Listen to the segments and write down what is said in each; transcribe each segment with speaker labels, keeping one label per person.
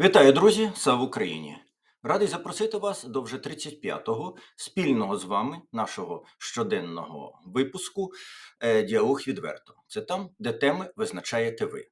Speaker 1: Вітаю, друзі! Слава Україні! Радий запросити вас до вже 35-го спільного з вами нашого щоденного випуску е, Діалог відверто. Це там, де теми визначаєте ви.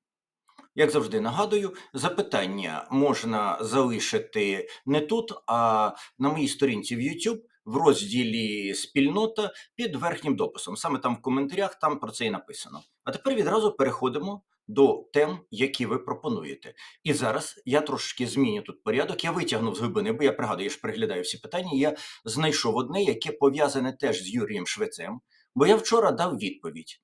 Speaker 1: Як завжди нагадую, запитання можна залишити не тут, а на моїй сторінці в YouTube в розділі Спільнота під верхнім дописом. Саме там в коментарях там про це і написано. А тепер відразу переходимо до тем, які ви пропонуєте. І зараз я трошки зміню тут порядок. Я витягнув з глибини, бо я пригадую, я ж приглядаю всі питання. Я знайшов одне, яке пов'язане теж з Юрієм Швецем, бо я вчора дав відповідь,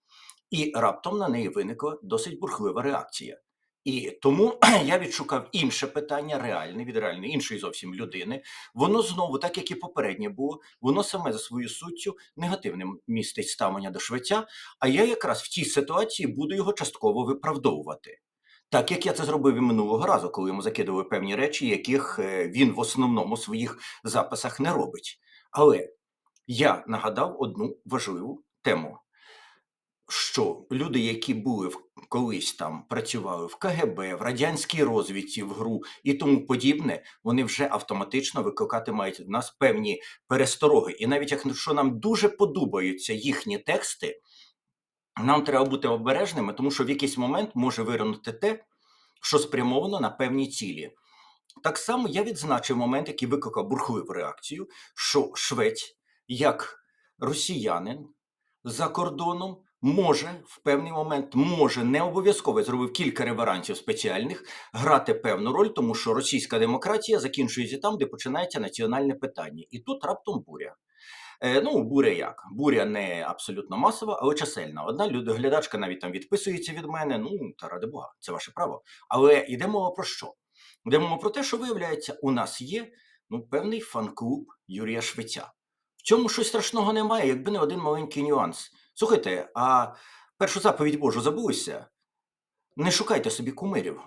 Speaker 1: і раптом на неї виникла досить бурхлива реакція. І тому я відшукав інше питання, реальне від реальної іншої зовсім людини. Воно знову, так як і попереднє було, воно саме за свою суттю негативним містить ставлення до швеця. А я якраз в цій ситуації буду його частково виправдовувати. Так як я це зробив і минулого разу, коли йому закидували певні речі, яких е, він в основному своїх записах не робить. Але я нагадав одну важливу тему що люди, які були в колись там працювали в КГБ, в радянській розвідці, в ГРУ і тому подібне, вони вже автоматично викликати мають в нас певні перестороги. І навіть якщо нам дуже подобаються їхні тексти, нам треба бути обережними, тому що в якийсь момент може виринути те, що спрямовано на певні цілі. Так само я відзначив момент, який викликав бурхливу реакцію, що Швець, як росіянин за кордоном, може в певний момент може не обов'язково зробив кілька реверансів спеціальних грати певну роль, тому що російська демократія закінчується там, де починається національне питання, і тут раптом буря. Е, ну, буря як? Буря не абсолютно масова, але чисельна. Одна глядачка навіть там відписується від мене. Ну та ради Бога, це ваше право. Але йде мова про що? Йде мова про те, що виявляється, у нас є ну, певний фан-клуб Юрія Швеця. В цьому щось страшного немає, якби не один маленький нюанс. Слухайте, а першу заповідь Божу забулися? Не шукайте собі кумирів.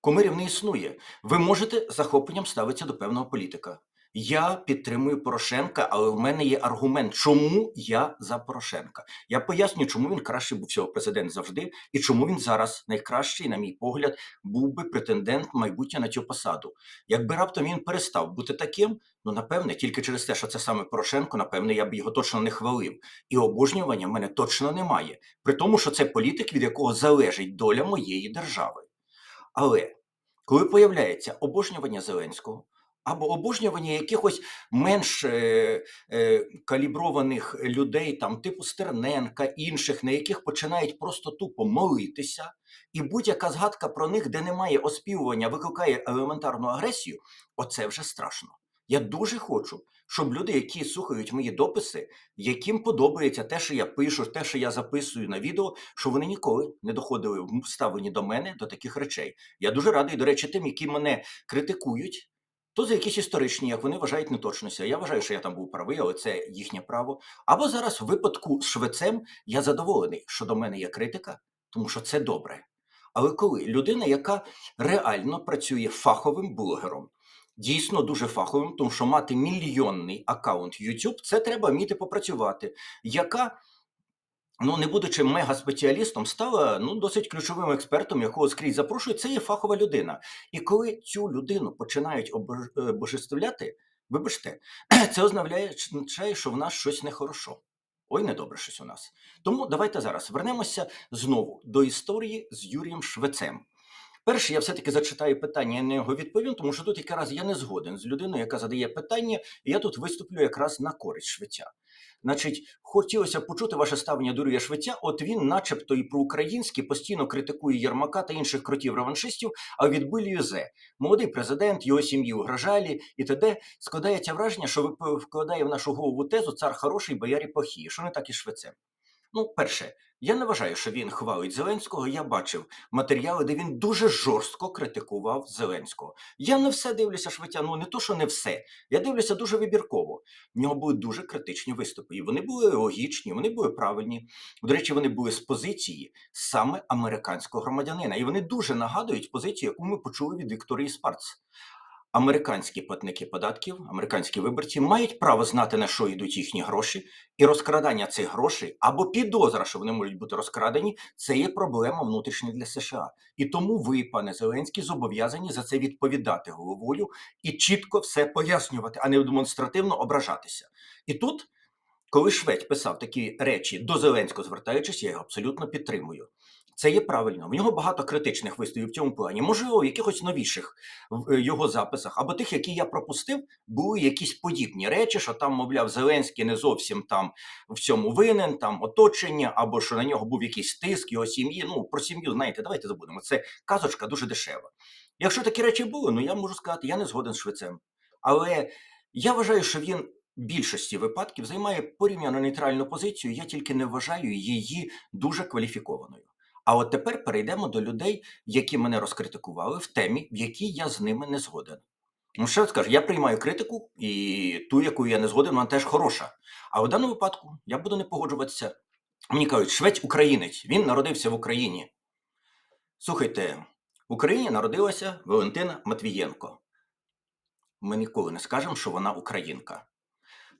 Speaker 1: Кумирів не існує. Ви можете захопленням ставитися до певного політика. Я підтримую Порошенка, але в мене є аргумент, чому я за Порошенка. Я поясню, чому він кращий був всього президент завжди, і чому він зараз найкращий, на мій погляд, був би претендент майбутнє на цю посаду. Якби раптом він перестав бути таким, ну напевне, тільки через те, що це саме Порошенко, напевне, я б його точно не хвалив. І обожнювання в мене точно немає. При тому, що це політик, від якого залежить доля моєї держави. Але коли появляється обожнювання Зеленського або обожнювання якихось менш е, е, каліброваних людей, там типу Стерненка, інших, на яких починають просто тупо молитися, і будь-яка згадка про них, де немає оспівування, викликає елементарну агресію, оце вже страшно. Я дуже хочу, щоб люди, які слухають мої дописи, яким подобається те, що я пишу, те, що я записую на відео, що вони ніколи не доходили в ставленні до мене до таких речей. Я дуже радий, до речі, тим, які мене критикують. То за якісь історичні, як вони вважають неточності. Я вважаю, що я там був правий, але це їхнє право. Або зараз в випадку з швецем я задоволений, що до мене є критика, тому що це добре. Але коли людина, яка реально працює фаховим блогером, дійсно дуже фаховим, тому що мати мільйонний аккаунт YouTube, це треба вміти попрацювати, яка ну не будучи мега-спеціалістом, стала ну досить ключовим експертом, якого скрізь запрошують. Це є фахова людина. І коли цю людину починають обож- е, вибачте, це означає, що в нас щось нехорошо. Ой, недобре щось у нас. Тому давайте зараз вернемося знову до історії з Юрієм Швецем. Перше, я все-таки зачитаю питання, я на нього відповім, тому що тут якраз я не згоден з людиною, яка задає питання, і я тут виступлю якраз на користь швеця. Значить, хотілося почути ваше ставлення до Юрія Швеця. От він, начебто, і проукраїнський, постійно критикує Єрмака та інших кротів реваншистів, а відбилює зе. Молодий президент, його сім'ї угрожалі і т.д. Складається враження, що вкладає в нашу голову тезу цар хороший, боярі плохі, що не так і швецем. Ну, перше, я не вважаю, що він хвалить Зеленського. Я бачив матеріали, де він дуже жорстко критикував Зеленського. Я не все дивлюся швидя, ну не то, що не все. Я дивлюся дуже вибірково. В нього були дуже критичні виступи. І вони були логічні, вони були правильні. До речі, вони були з позиції саме американського громадянина. І вони дуже нагадують позицію, яку ми почули від Вікторії Спарц. Американські платники податків, американські виборці мають право знати, на що йдуть їхні гроші, і розкрадання цих грошей або підозра, що вони можуть бути розкрадені, це є проблема внутрішня для США. І тому ви, пане Зеленський, зобов'язані за це відповідати головою і чітко все пояснювати, а не демонстративно ображатися. І тут, коли Швець писав такі речі до Зеленського, звертаючись, я його абсолютно підтримую. Це є правильно. В нього багато критичних висловів в цьому плані. Можливо, в якихось новіших в е, його записах, або тих, які я пропустив, були якісь подібні речі, що там, мовляв, Зеленський не зовсім там в цьому винен, там оточення, або що на нього був якийсь тиск його сім'ї. Ну про сім'ю, знаєте, давайте забудемо. Це казочка дуже дешева. Якщо такі речі були, ну я можу сказати, я не згоден з швецем. Але я вважаю, що він. Більшості випадків займає порівняно нейтральну позицію. Я тільки не вважаю її дуже кваліфікованою. А от тепер перейдемо до людей, які мене розкритикували в темі, в якій я з ними не згоден. Ну, ще раз кажу, я приймаю критику, і ту, яку я не згоден, вона теж хороша. А в даному випадку я буду не погоджуватися. Мені кажуть, швець українець, він народився в Україні. Слухайте, в Україні народилася Валентина Матвієнко. Ми ніколи не скажемо, що вона українка.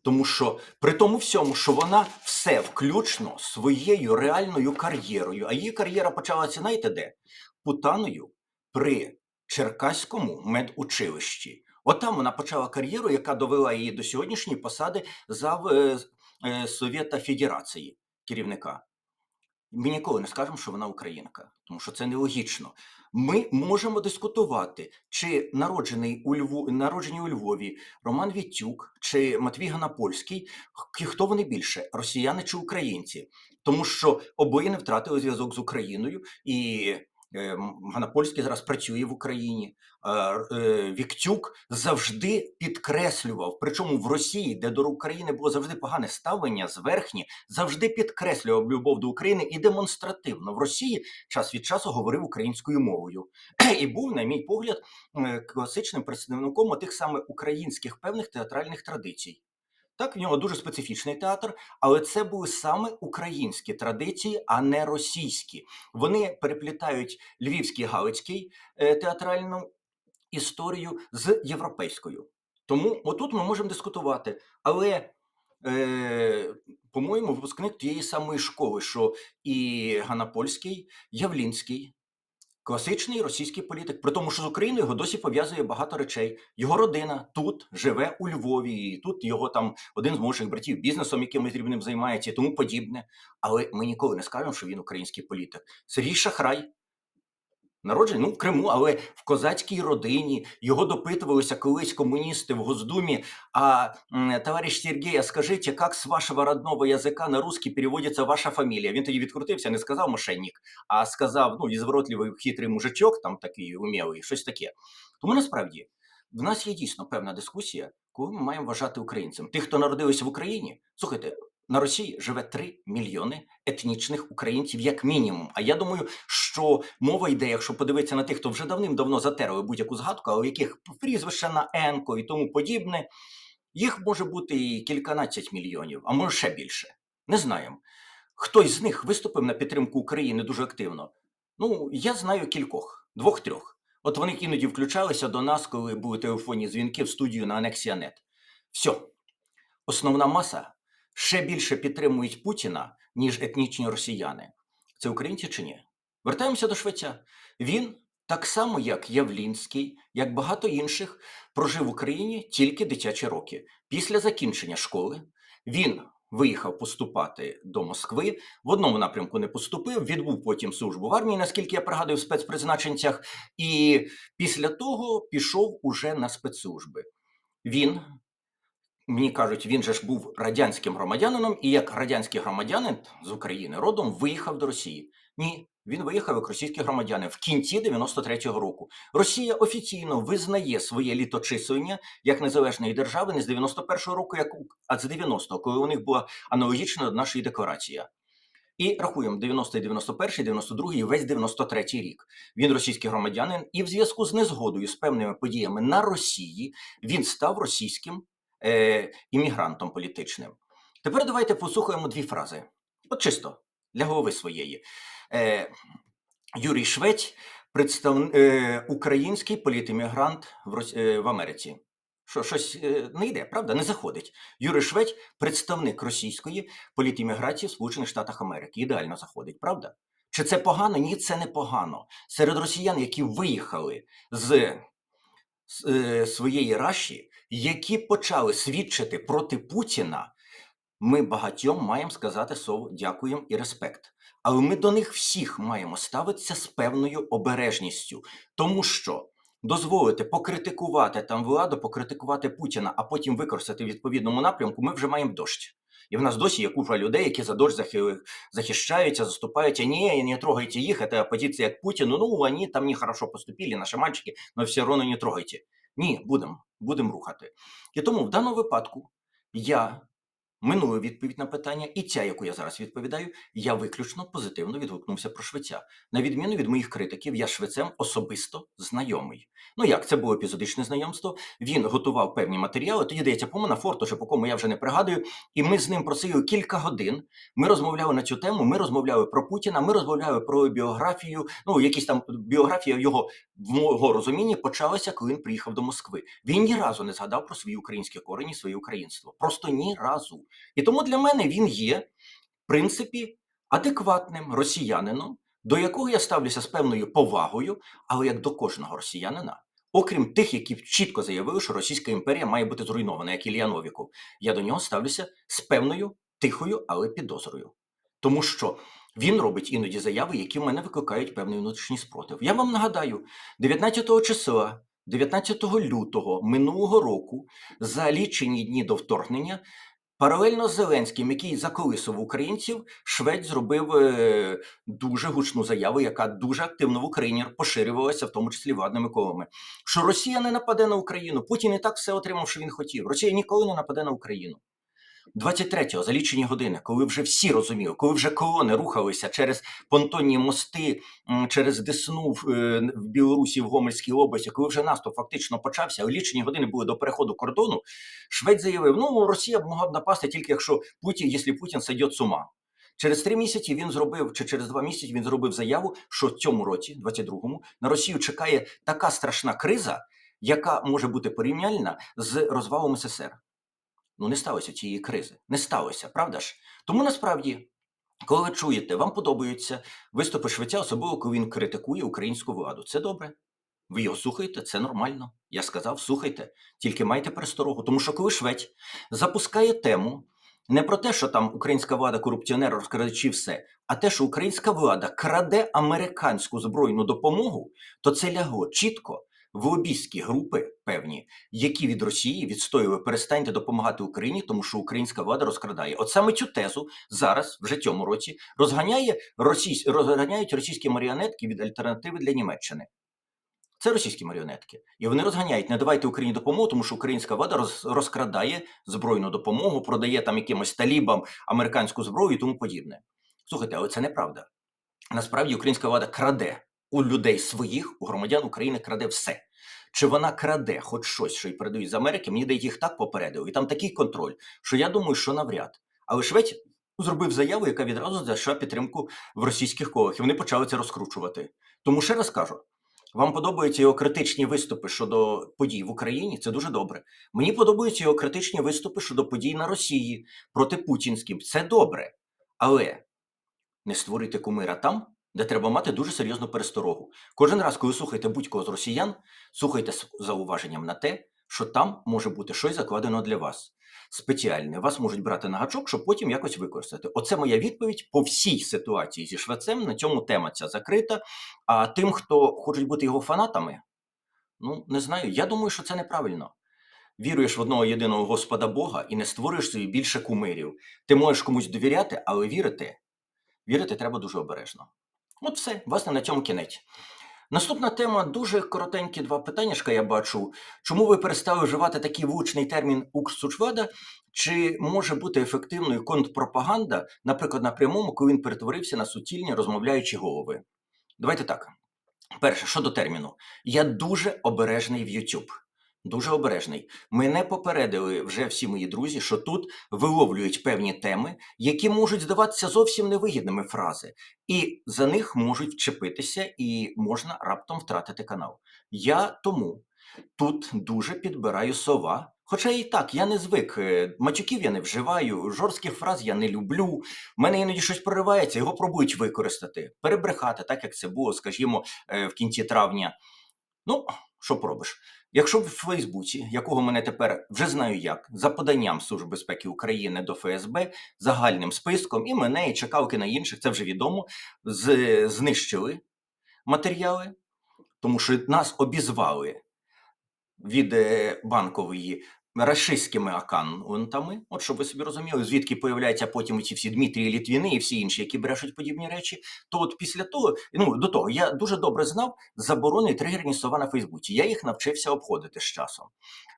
Speaker 1: Тому що при тому всьому, що вона все включно своєю реальною кар'єрою, а її кар'єра почалася, знаєте де? Путаною при Черкаському медучилищі. От там вона почала кар'єру, яка довела її до сьогоднішньої посади зав е, е, Совєта Федерації керівника. Ми ніколи не скажемо, що вона українка, тому що це нелогічно. Ми можемо дискутувати, чи народжений у Льву, народжені у Львові Роман Вітюк чи Матвій Ганапольський, хто вони більше, росіяни чи українці? Тому що обоє не втратили зв'язок з Україною, і Ганапольський зараз працює в Україні. Е, Віктюк завжди підкреслював, причому в Росії, де до України було завжди погане ставлення, зверхні, завжди підкреслював любов до України і демонстративно в Росії час від часу говорив українською мовою і був, на мій погляд, е, класичним представником тих саме українських певних театральних традицій. Так, в нього дуже специфічний театр, але це були саме українські традиції, а не російські. Вони переплітають львівський галицький е, театральну історію з європейською. Тому отут ми можемо дискутувати. Але, е, по-моєму, випускник тієї самої школи, що і Ганапольський, Явлінський, класичний російський політик. При тому, що з Україною його досі пов'язує багато речей. Його родина тут живе у Львові, і тут його там один з молодших братів бізнесом якимось дрібним займається і тому подібне. Але ми ніколи не скажемо, що він український політик. Сергій Шахрай. Народжений ну, в Криму, але в козацькій родині його допитувалися колись комуністи в Госдумі. А товариш Сергій, а скажіть, як з вашого родного язика на русский переводиться ваша фамілія? Він тоді відкрутився, не сказав мошенник, а сказав ну, ізворотливий хитрий мужичок, там такий умілий, щось таке. Тому насправді в нас є дійсно певна дискусія, кого ми маємо вважати українцем. Тих, хто народилися в Україні, слухайте. На Росії живе 3 мільйони етнічних українців, як мінімум. А я думаю, що мова йде, якщо подивитися на тих, хто вже давним-давно затерли будь-яку згадку, але у яких прізвище на Енко і тому подібне, їх може бути і кільканадцять мільйонів, а може ще більше. Не знаємо. Хтось з них виступив на підтримку України дуже активно. Ну, я знаю кількох, двох-трьох. От вони іноді включалися до нас, коли були телефонні дзвінки в студію на Анексіанет. Все. Основна маса ще більше підтримують Путіна, ніж етнічні росіяни. Це українці чи ні? Вертаємося до Швеця. Він, так само як Явлінський, як багато інших, прожив в Україні тільки дитячі роки. Після закінчення школи він виїхав поступати до Москви. В одному напрямку не поступив, відбув потім службу в армії, наскільки я пригадую, в спецпризначенцях, і після того пішов уже на спецслужби. Він Мені кажуть, він же ж був радянським громадянином, і як радянський громадянин з України родом виїхав до Росії. Ні, він виїхав як російський громадянин в кінці 93-го року. Росія офіційно визнає своє літочислення як незалежної держави не з 91-го року, як а з 90-го, коли у них була аналогічна нашої декларація. І рахуємо 90-91-й, 92 і весь 93-й рік. Він російський громадянин, і в зв'язку з незгодою з певними подіями на Росії він став російським е, іммігрантом політичним. Тепер давайте послухаємо дві фрази. От чисто для голови своєї. Е, Юрій Швець представ... е, український політіммігрант в, Рос... е, в Америці. Що, щось е, не йде, правда? Не заходить. Юрій Швець представник російської політімміграції в Сполучених Штатах Америки. Ідеально заходить, правда? Чи це погано? Ні, це не погано. Серед росіян, які виїхали з, з е, своєї раші, які почали свідчити проти Путіна, ми багатьом маємо сказати слово дякуємо і респект. Але ми до них всіх маємо ставитися з певною обережністю, тому що дозволити покритикувати там владу, покритикувати Путіна, а потім використати в відповідному напрямку, ми вже маємо дощ. І в нас досі є купа людей, які за дощ захи- захищаються, заступаються. Ні, не трогайте їх, це опозиція к Путіну. Ну, вони там нехорошо поступили, наші мальчики, але все одно не трогайте. Ні, будемо, будемо рухати. І тому в даному випадку я минулу відповідь на питання, і ця, яку я зараз відповідаю, я виключно позитивно відгукнувся про швеця. На відміну від моїх критиків, я швецем особисто знайомий. Ну як це було епізодичне знайомство? Він готував певні матеріали. Тоді дається по Манафорту, чи по кому я вже не пригадую. І ми з ним просили кілька годин. Ми розмовляли на цю тему. Ми розмовляли про Путіна. Ми розмовляли про біографію. Ну якісь там біографія його в мого розумінні почалася, коли він приїхав до Москви. Він ні разу не згадав про свої українські корені, своє українство. Просто ні разу. І тому для мене він є, в принципі, адекватним росіянином, до якого я ставлюся з певною повагою, але як до кожного росіянина. Окрім тих, які чітко заявили, що Російська імперія має бути зруйнована, як Ілля Новіков, я до нього ставлюся з певною тихою, але підозрою. Тому що він робить іноді заяви, які в мене викликають певний внутрішній спротив. Я вам нагадаю, 19 числа, 19 лютого минулого року, за лічені дні до вторгнення, Паралельно з Зеленським, який заколисував українців, Швець зробив е, дуже гучну заяву, яка дуже активно в Україні поширювалася, в тому числі владними колами. Що Росія не нападе на Україну. Путін і так все отримав, що він хотів. Росія ніколи не нападе на Україну. 23-го, за лічені години, коли вже всі розуміли, коли вже колони рухалися через понтонні мости, через Десну в, е, в Білорусі, в Гомельській області, коли вже наступ фактично почався, лічені години були до переходу кордону, Швець заявив: ну Росія б могла б напасти тільки якщо Путін, якщо Путін сойде з ума. Через три місяці він зробив, чи через два місяці він зробив заяву, що в цьому році, 22-му, на Росію чекає така страшна криза, яка може бути порівняльна з розвалом СССР. Ну, не сталося цієї кризи. Не сталося, правда ж? Тому насправді, коли ви чуєте, вам подобаються виступи швеця, особливо коли він критикує українську владу. Це добре. Ви його слухаєте, це нормально. Я сказав, слухайте, тільки майте пересторогу. Тому що коли швець запускає тему не про те, що там українська влада корупціонер, розкрадачі все, а те, що українська влада краде американську збройну допомогу, то це лягло чітко в лобістські групи певні, які від Росії відстоювали перестаньте допомагати Україні, тому що українська влада розкрадає. От саме цю тезу зараз, вже цьому році, розганяє російсь... розганяють російські маріонетки від альтернативи для Німеччини. Це російські маріонетки, і вони розганяють, не давайте Україні допомогу, тому що українська влада роз, розкрадає збройну допомогу, продає там якимось талібам американську зброю і тому подібне. Слухайте, але це неправда. Насправді українська влада краде у людей своїх, у громадян України краде все. Чи вона краде хоч щось, що й передають з Америки, мені їх так попередили, і там такий контроль, що я думаю, що навряд. Але Швець зробив заяву, яка відразу знайшла підтримку в російських колах, і вони почали це розкручувати. Тому ще раз кажу: вам подобаються його критичні виступи щодо подій в Україні? Це дуже добре. Мені подобаються його критичні виступи щодо подій на Росії проти путінським. Це добре. Але не створюйте кумира там, де треба мати дуже серйозну пересторогу. Кожен раз, коли слухаєте будь-кого з росіян, слухайте з зауваженням на те, що там може бути щось закладено для вас. Спеціальне вас можуть брати на гачок, щоб потім якось використати. Оце моя відповідь по всій ситуації зі швецем. На цьому тема ця закрита. А тим, хто хочуть бути його фанатами, ну не знаю. Я думаю, що це неправильно. Віруєш в одного єдиного Господа Бога і не створюєш собі більше кумирів. Ти можеш комусь довіряти, але вірити, вірити треба дуже обережно. От все, власне, на цьому кінець. Наступна тема дуже коротенькі два питанняшка я бачу. Чому ви перестали вживати такий влучний термін «укрсучвада»? Чи може бути ефективною контрпропаганда, наприклад, на прямому, коли він перетворився на сутільні розмовляючі голови? Давайте так. Перше, щодо терміну, я дуже обережний в YouTube. Дуже обережний. Мене попередили вже всі мої друзі, що тут виловлюють певні теми, які можуть здаватися зовсім невигідними фрази, і за них можуть вчепитися, і можна раптом втратити канал. Я тому тут дуже підбираю слова. Хоча і так, я не звик. е, Матюків я не вживаю, жорстких фраз я не люблю. В мене іноді щось проривається, його пробують використати, перебрехати, так як це було, скажімо, е, в кінці травня. Ну, що поробиш? Якщо в Фейсбуці, якого мене тепер вже знаю як, за поданням Служби безпеки України до ФСБ, загальним списком, і мене, і чекалки на інших, це вже відомо, з, знищили матеріали, тому що нас обізвали від е, банкової рашистськими аккаунтами, от щоб ви собі розуміли, звідки появляються потім ці всі Дмитрії Літвіни і всі інші, які брешуть подібні речі. То от після того, ну до того, я дуже добре знав заборони тригерні слова на Фейсбуці. Я їх навчився обходити з часом.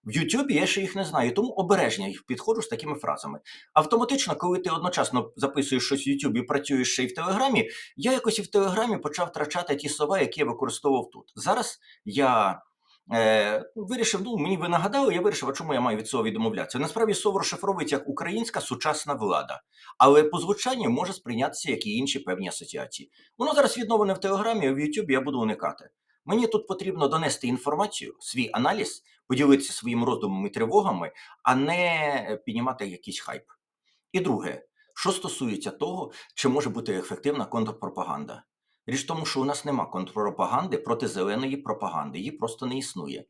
Speaker 1: В Ютубі я ще їх не знаю, тому обережно їх підходжу з такими фразами. Автоматично, коли ти одночасно записуєш щось в Ютубі і працюєш ще й в Телеграмі, я якось і в Телеграмі почав втрачати ті слова, які я використовував тут. Зараз я е, вирішив, ну мені ви нагадали, я вирішив, а чому я маю від цього відмовлятися. Насправді слово розшифровується як українська сучасна влада, але по звучанню може сприйнятися як і інші певні асоціації. Воно зараз відновлене в Телеграмі, в Ютубі я буду уникати. Мені тут потрібно донести інформацію, свій аналіз, поділитися своїми роздумами і тривогами, а не піднімати якийсь хайп. І друге, що стосується того, чи може бути ефективна контрпропаганда. Річ в тому, що у нас нема контрпропаганди проти зеленої пропаганди, її просто не існує.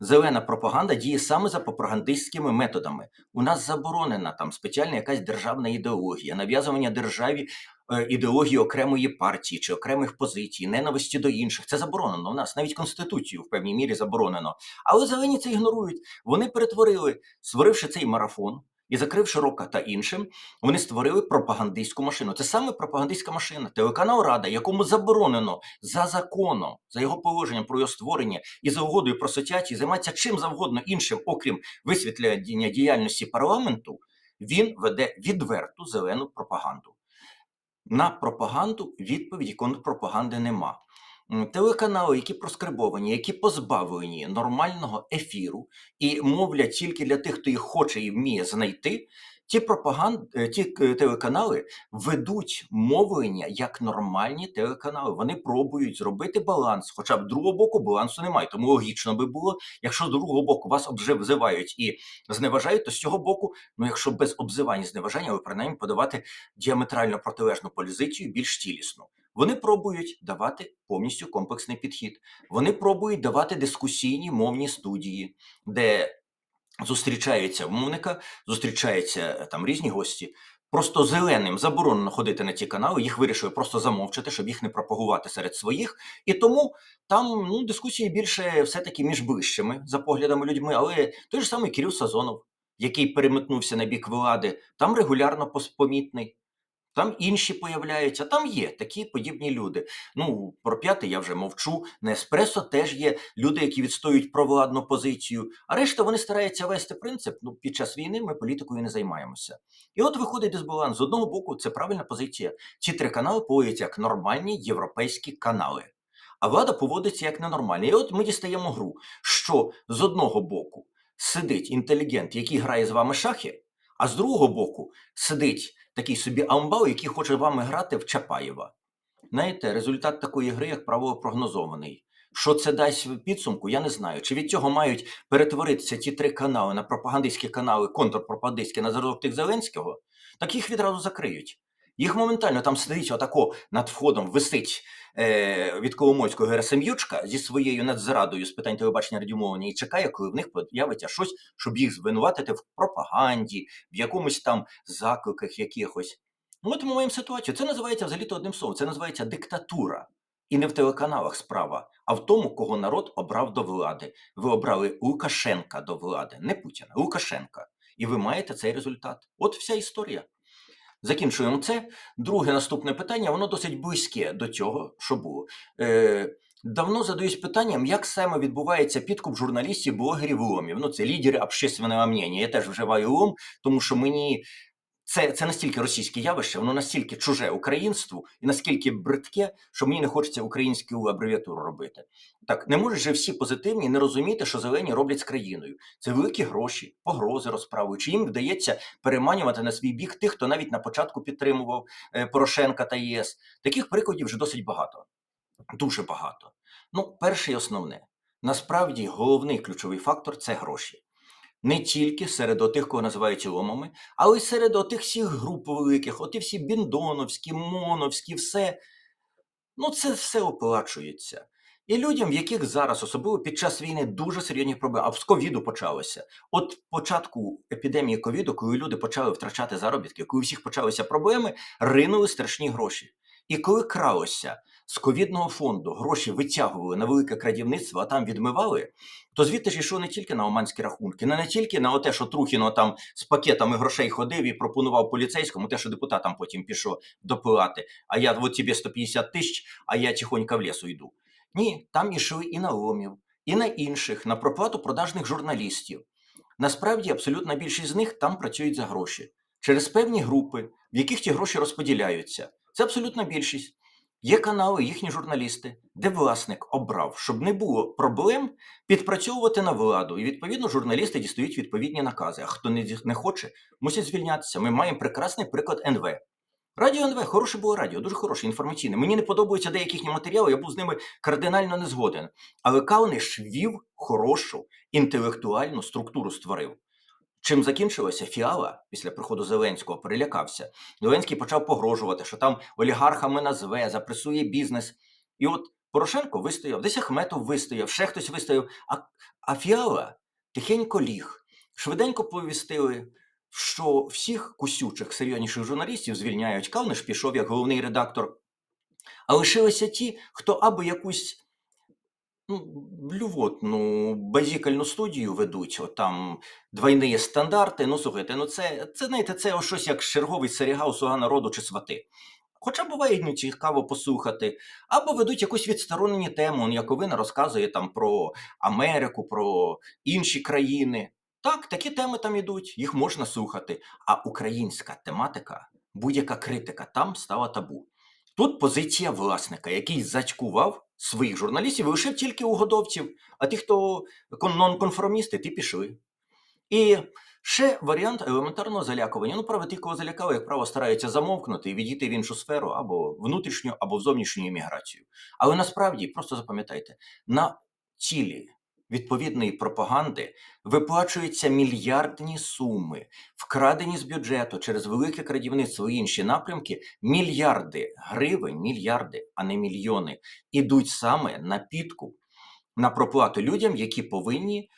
Speaker 1: Зелена пропаганда діє саме за пропагандистськими методами. У нас заборонена там спеціальна якась державна ідеологія, нав'язування державі е, ідеології окремої партії чи окремих позицій, ненависті до інших. Це заборонено. У нас навіть конституцію в певній мірі заборонено. Але зелені це ігнорують. Вони перетворили, створивши цей марафон. І закривши рока та іншим, вони створили пропагандистську машину. Це саме пропагандистська машина, телеканал Рада, якому заборонено за законом, за його положенням про його створення і за угодою про асоціації займатися чим завгодно іншим, окрім висвітлення діяльності парламенту, він веде відверту зелену пропаганду. На пропаганду відповіді контрпропаганди нема. Телеканали, які проскрибовані, які позбавлені нормального ефіру і мовлять тільки для тих, хто їх хоче і вміє знайти. Ті пропаганд... е, ті е, телеканали ведуть мовлення як нормальні телеканали. Вони пробують зробити баланс. Хоча б другого боку балансу немає. Тому логічно би було, якщо з другого боку вас обзивають і зневажають, то з цього боку, ну якщо без обзивань зневажання, ви принаймні подавати діаметрально протилежну позицію, більш цілісну. Вони пробують давати повністю комплексний підхід. Вони пробують давати дискусійні мовні студії, де зустрічається мовника, зустрічаються е, там різні гості. Просто зеленим заборонено ходити на ці канали, їх вирішили просто замовчати, щоб їх не пропагувати серед своїх. І тому там ну, дискусії більше все-таки між ближчими за поглядами людьми. Але той ж самий Кирил Сазонов, який переметнувся на бік влади, там регулярно помітний. Там інші появляються, там є такі подібні люди. Ну, про п'яте я вже мовчу. На еспресо теж є люди, які відстоюють провладну позицію. А решта вони стараються вести принцип. Ну, під час війни ми політикою не займаємося. І от виходить дисбаланс. З одного боку, це правильна позиція. Ці три канали поводяться як нормальні європейські канали. А влада поводиться як ненормальні. І от ми дістаємо гру, що з одного боку сидить інтелігент, який грає з вами шахи, а з другого боку сидить такий собі амбал, який хоче вами грати в Чапаєва. Знаєте, результат такої гри, як правило, прогнозований. Що це дасть в підсумку, я не знаю. Чи від цього мають перетворитися ті три канали на пропагандистські канали, контрпропагандистські на зразок тих Зеленського, так їх відразу закриють. Їх моментально там сидить отако над входом, висить е, від Коломойського Герасим'ючка зі своєю надзрадою з питань телебачення радіомовлення і чекає, коли в них появиться щось, щоб їх звинуватити в пропаганді, в якомусь там закликах якихось. Ну, от ми маємо ситуацію. Це називається взагалі-то одним словом. Це називається диктатура. І не в телеканалах справа, а в тому, кого народ обрав до влади. Ви обрали Лукашенка до влади, не Путіна, Лукашенка. І ви маєте цей результат. От вся історія. Закінчуємо це. Друге наступне питання, воно досить близьке до цього, що було. Е, давно задаюсь питанням, як саме відбувається підкуп журналістів, блогерів ломів. Ну, це лідери общественного мнення. Я теж вживаю лом, тому що мені це, це настільки російське явище, воно настільки чуже українству і наскільки бридке, що мені не хочеться українську абревіатуру робити. Так, не можуть же всі позитивні не розуміти, що зелені роблять з країною. Це великі гроші, погрози розправою. Чи їм вдається переманювати на свій бік тих, хто навіть на початку підтримував е, Порошенка та ЄС. Таких прикладів вже досить багато. Дуже багато. Ну, перше і основне. Насправді головний ключовий фактор це гроші. Не тільки серед отих, кого називають ломами, але й серед отих всіх груп великих, оті всі біндоновські, моновські, все. Ну, це все оплачується. І людям, в яких зараз, особливо під час війни, дуже серйозні проблеми, а з ковіду почалося. От початку епідемії ковіду, коли люди почали втрачати заробітки, коли у всіх почалися проблеми, ринули страшні гроші. І коли кралося з ковідного фонду, гроші витягували на велике крадівництво, а там відмивали, то звідти ж йшло не тільки на оманські рахунки, не, не тільки на те, що Трухіно там з пакетами грошей ходив і пропонував поліцейському, те, що депутатам потім пішов допилати. А я от тобі 150 тисяч, а я тихонько в лісу йду. Ні, там йшли і на ломів, і на інших, на проплату продажних журналістів. Насправді, абсолютна більшість з них там працюють за гроші через певні групи, в яких ті гроші розподіляються. Це абсолютна більшість. Є канали, їхні журналісти, де власник обрав, щоб не було проблем підпрацьовувати на владу. І відповідно журналісти дістають відповідні накази. А хто не, хоче, мусить звільнятися. Ми маємо прекрасний приклад НВ. Радіо НВ хороше було радіо, дуже хороше, інформаційне. Мені не подобаються деякі матеріали, я був з ними кардинально не згоден. Але Калниш вів хорошу інтелектуальну структуру створив. Чим закінчилося фіала після приходу Зеленського перелякався. Зеленський почав погрожувати, що там олігархами назве, запресує бізнес. І от Порошенко вистояв, десь Ахметов вистояв, ще хтось вистояв. А, а фіала тихенько ліг. Швиденько повістили, що всіх кусючих серйозніших журналістів звільняють. Калниш пішов як головний редактор. А лишилися ті, хто або якусь ну, блювотну базікальну студію ведуть, от там двойні стандарти. Ну, слухайте, ну це, це знаєте, це ось щось як черговий серіал «Слуга народу чи свати. Хоча буває ну, цікаво послухати, або ведуть якусь відсторонені тему, он Яковина розказує там про Америку, про інші країни. Так, такі теми там ідуть, їх можна слухати. А українська тематика, будь-яка критика там стала табу. Тут позиція власника, який зацькував своїх журналістів лишив тільки угодовців, а ті, хто нонконформісти, ті пішли. І ще варіант елементарного залякування. Ну, правда, ті, кого залякали, як право, стараються замовкнути і відійти в іншу сферу або внутрішню, або в зовнішню імміграцію. Але насправді, просто запам'ятайте, на цілі відповідної пропаганди виплачуються мільярдні суми, вкрадені з бюджету через велике крадівництво і інші напрямки, мільярди гривень, мільярди, а не мільйони, ідуть саме на підкуп, на проплату людям, які повинні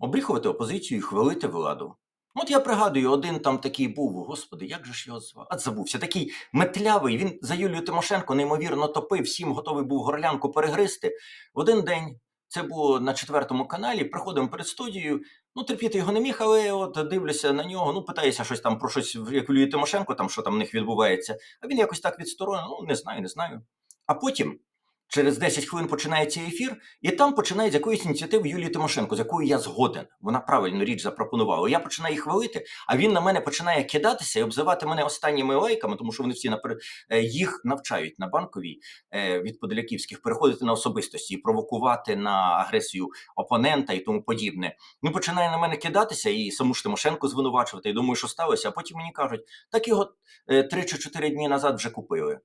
Speaker 1: обріхувати опозицію і хвалити владу. От я пригадую, один там такий був, господи, як же ж його звав? А забувся, такий метлявий. Він за Юлію Тимошенко неймовірно топив, всім готовий був горлянку перегризти. В один день це було на четвертому каналі. Приходимо перед студією. Ну, терпіти його не міг, але от дивлюся на нього. Ну, питаюся щось там про щось, як Юлії Тимошенко, там що там в них відбувається. А він якось так відсторонив, ну не знаю, не знаю. А потім. Через 10 хвилин починається ефір, і там починає з якоїсь ініціативи Юлії Тимошенко, з якою я згоден. Вона правильну річ запропонувала. Я починаю їх хвалити, а він на мене починає кидатися і обзивати мене останніми лайками, тому що вони всі напер... е, їх навчають на банковій е, від подляківських переходити на особистості і провокувати на агресію опонента і тому подібне. Він починає на мене кидатися і саму ж Тимошенко звинувачувати. І думаю, що сталося. А потім мені кажуть, так його е, три чи чотири дні назад вже купили.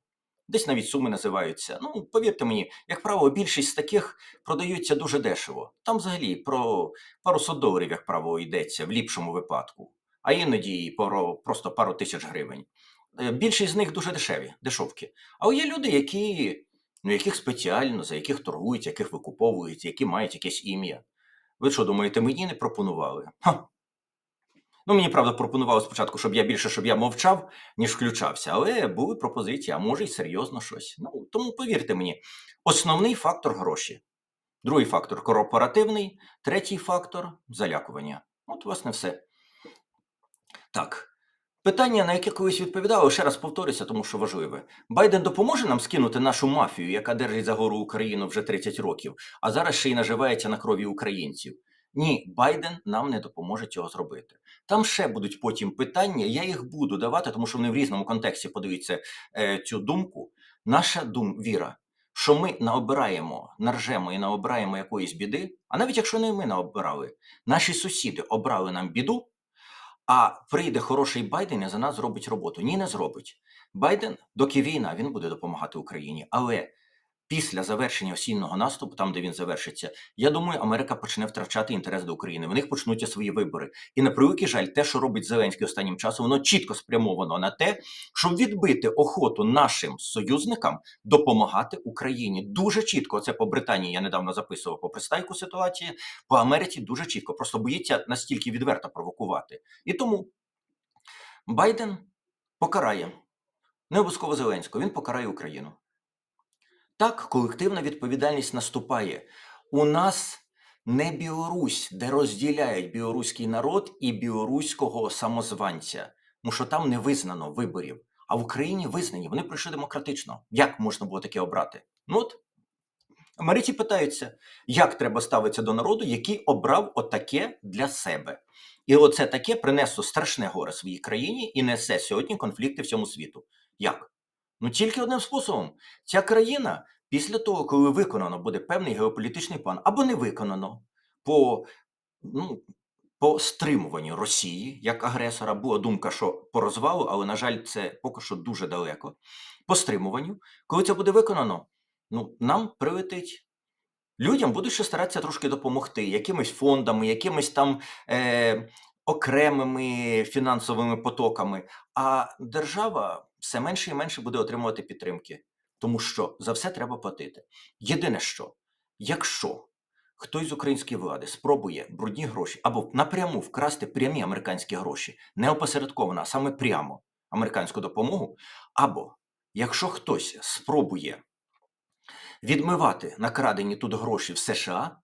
Speaker 1: Десь навіть суми називаються. Ну, повірте мені, як правило, більшість з таких продаються дуже дешево. Там взагалі про пару сот доларів, як правило, йдеться в ліпшому випадку, а іноді і про просто пару тисяч гривень. Е, Більшість з них дуже дешеві, дешевки. Але є люди, які, ну, яких спеціально, за яких торгують, яких викуповують, які мають якесь ім'я. Ви що думаєте, мені не пропонували? Ха. Ну, мені правда пропонували спочатку, щоб я більше щоб я мовчав, ніж включався, але були пропозиції, а може й серйозно щось. Ну, тому повірте мені, основний фактор гроші, другий фактор корпоративний, третій фактор залякування. От, власне, все. Так. Питання, на яке колись відповідали, ще раз повторюся, тому що важливе. Байден допоможе нам скинути нашу мафію, яка держить за гору Україну вже 30 років, а зараз ще й наживається на крові українців. Ні, Байден нам не допоможе цього зробити. Там ще будуть потім питання. Я їх буду давати, тому що вони в різному контексті подивіться е, цю думку. Наша дум віра, що ми наобираємо, наржемо і наобираємо якоїсь біди. А навіть якщо не ми наобирали, наші сусіди обрали нам біду. А прийде хороший Байден і за нас зробить роботу. Ні, не зробить. Байден, доки війна, він буде допомагати Україні. Але після завершення осіннього наступу, там де він завершиться, я думаю, Америка почне втрачати інтерес до України. В них почнуться свої вибори. І на превеликий жаль, те, що робить Зеленський останнім часом, воно чітко спрямовано на те, щоб відбити охоту нашим союзникам допомагати Україні. Дуже чітко. Це по Британії я недавно записував по пристайку ситуації. По Америці дуже чітко. Просто боїться настільки відверто провокувати. І тому Байден покарає не обов'язково Зеленського, він покарає Україну. Так, колективна відповідальність наступає. У нас не Білорусь, де розділяють білоруський народ і білоруського самозванця, тому що там не визнано виборів. А в Україні визнані, вони пройшли демократично. Як можна було таке обрати? Ну от Америці питаються, як треба ставитися до народу, який обрав отаке для себе. І оце таке принесло страшне горе своїй країні і несе сьогодні конфлікти всьому світу. Як? Ну тільки одним способом. Ця країна після того, коли виконано буде певний геополітичний план, або не виконано по, ну, по стримуванню Росії як агресора, була думка, що по розвалу, але, на жаль, це поки що дуже далеко. По стримуванню, коли це буде виконано, ну, нам прилетить. Людям будуть ще старатися трошки допомогти якимись фондами, якимись там е, окремими фінансовими потоками. А держава все менше і менше буде отримувати підтримки, тому що за все треба платити. Єдине що, якщо хтось з української влади спробує брудні гроші або напряму вкрасти прямі американські гроші, не опосередковано, а саме прямо американську допомогу, або якщо хтось спробує відмивати накрадені тут гроші в США,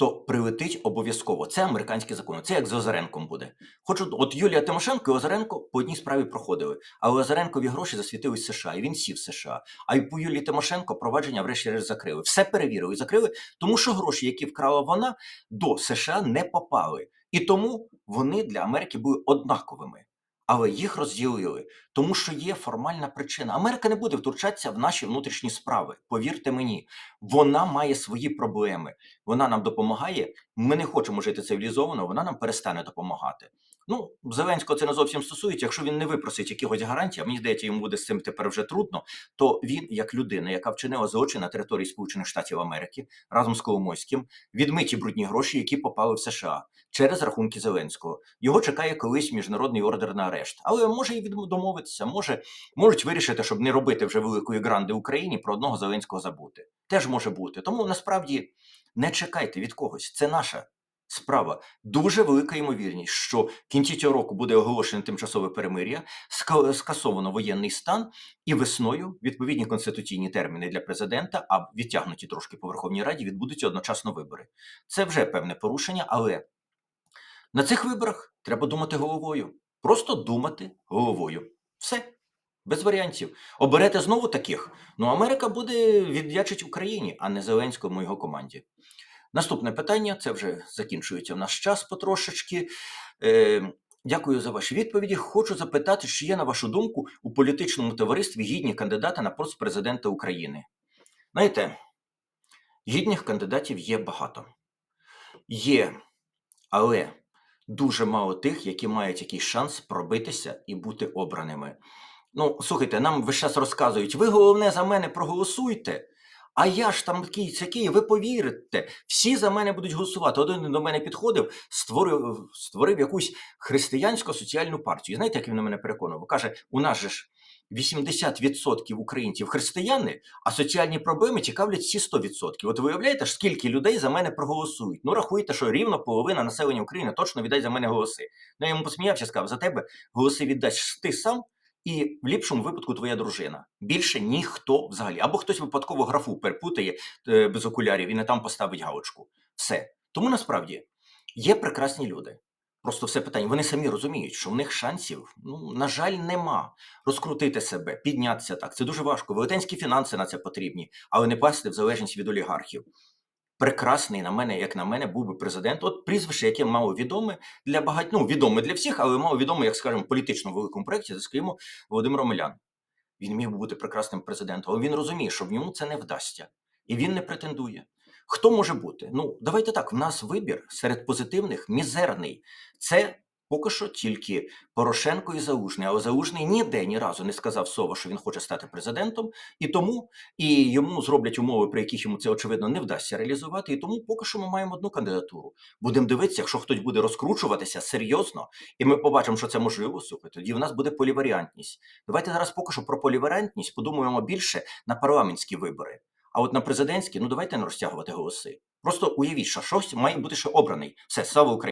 Speaker 1: то прилетить обов'язково. Це американські закони. Це як з Озаренком буде. Хочу, от Юлія Тимошенко і Озаренко по одній справі проходили, але Озаренкові гроші засвітились США, і він сів США. А й по Юлії Тимошенко провадження врешті-решт закрили. Все перевірили закрили, тому що гроші, які вкрала вона, до США не попали. І тому вони для Америки були однаковими. Але їх розділили, тому що є формальна причина. Америка не буде втручатися в наші внутрішні справи. Повірте мені, вона має свої проблеми. Вона нам допомагає. Ми не хочемо жити цивілізовано, вона нам перестане допомагати. Ну, Зеленського це не зовсім стосується. Якщо він не випросить якихось гарантій, а мені здається, йому буде з цим тепер вже трудно. То він, як людина, яка вчинила злочин на території Сполучених Штатів Америки разом з Коломойським, відмиті брудні гроші, які попали в США через рахунки Зеленського. Його чекає колись міжнародний ордер на арешт. Але може і домовитися, може можуть вирішити, щоб не робити вже великої гранди Україні про одного Зеленського забути. Теж може бути. Тому насправді не чекайте від когось. Це наша справа. Дуже велика ймовірність, що в кінці цього року буде оголошено тимчасове перемир'я, скасовано воєнний стан, і весною відповідні конституційні терміни для президента, а відтягнуті трошки по Верховній Раді, відбудуться одночасно вибори. Це вже певне порушення, але на цих виборах треба думати головою. Просто думати головою. Все. Без варіантів. Оберете знову таких. Ну, Америка буде віддячить Україні, а не Зеленському і його команді. Наступне питання це вже закінчується в наш час потрошечки. Е, дякую за ваші відповіді. Хочу запитати, чи є, на вашу думку, у політичному товаристві гідні кандидати на пост президента України. Знаєте, гідних кандидатів є багато. Є, але дуже мало тих, які мають якийсь шанс пробитися і бути обраними. Ну, слухайте, нам весь час розказують, ви головне за мене проголосуйте. А я ж там такий сякий, ви повірите, всі за мене будуть голосувати. Один до мене підходив, створив, створив якусь християнську соціальну партію. Знаєте, як він на мене переконував? Каже, у нас же ж 80% українців християни, а соціальні проблеми цікавлять всі 100%. От ви уявляєте, ж, скільки людей за мене проголосують? Ну рахуйте, що рівно половина населення України точно віддасть за мене голоси. Ну я йому посміявся, сказав, за тебе голоси віддасть ти сам. І в ліпшому випадку твоя дружина. Більше ніхто взагалі. Або хтось випадково графу перепутає е, без окулярів і не там поставить галочку. Все. Тому насправді є прекрасні люди. Просто все питання. Вони самі розуміють, що в них шансів, ну, на жаль, нема. Розкрутити себе, піднятися так. Це дуже важко. Велетенські фінанси на це потрібні, але не пасти в залежність від олігархів. Прекрасний на мене, як на мене, був би президент. От прізвище, яке мало відоме для багатьох, ну відоме для всіх, але мало відоме, як скажемо, в політичному великому проєкті, скажімо, Володимир Омелян. Він міг би бути прекрасним президентом, але він розуміє, що в ньому це не вдасться, і він не претендує. Хто може бути? Ну, давайте так. В нас вибір серед позитивних мізерний. Це поки що тільки Порошенко і Залужний. Але Залужний ніде ні разу не сказав слова, що він хоче стати президентом, і тому і йому зроблять умови, при яких йому це очевидно не вдасться реалізувати. І тому поки що ми маємо одну кандидатуру. Будемо дивитися, якщо хтось буде розкручуватися серйозно, і ми побачимо, що це можливо. Слухай, тоді в нас буде поліваріантність. Давайте зараз поки що про поліваріантність подумаємо більше на парламентські вибори. А от на президентські, ну давайте не розтягувати голоси. Просто уявіть, що щось має бути ще обраний. Все, слава Україні!